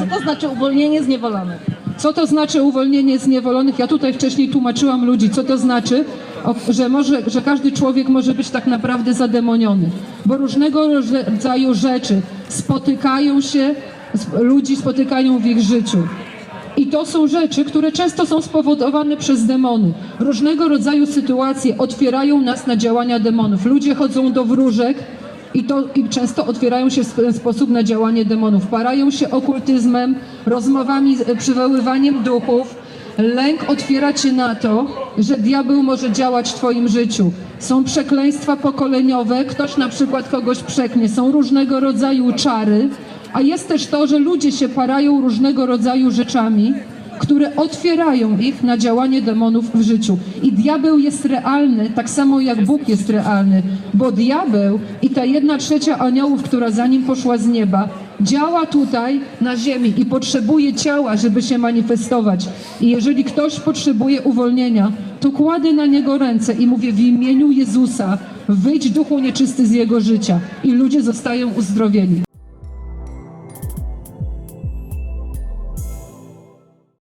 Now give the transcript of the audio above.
co to znaczy uwolnienie zniewolonych? Co to znaczy uwolnienie zniewolonych? Ja tutaj wcześniej tłumaczyłam ludzi, co to znaczy, że, może, że każdy człowiek może być tak naprawdę zademoniony, bo różnego rodzaju rzeczy spotykają się, ludzi spotykają w ich życiu. I to są rzeczy, które często są spowodowane przez demony. Różnego rodzaju sytuacje otwierają nas na działania demonów. Ludzie chodzą do wróżek, i, to, I często otwierają się w ten sposób na działanie demonów. Parają się okultyzmem, rozmowami, przywoływaniem duchów. Lęk otwiera cię na to, że diabeł może działać w twoim życiu. Są przekleństwa pokoleniowe, ktoś na przykład kogoś przeknie. Są różnego rodzaju czary, a jest też to, że ludzie się parają różnego rodzaju rzeczami, które otwierają ich na działanie demonów w życiu. I diabeł jest realny, tak samo jak Bóg jest realny, bo diabeł i ta jedna trzecia aniołów, która za nim poszła z nieba, działa tutaj na ziemi i potrzebuje ciała, żeby się manifestować. I jeżeli ktoś potrzebuje uwolnienia, to kładę na niego ręce i mówię w imieniu Jezusa, wyjdź duchu nieczysty z jego życia i ludzie zostają uzdrowieni.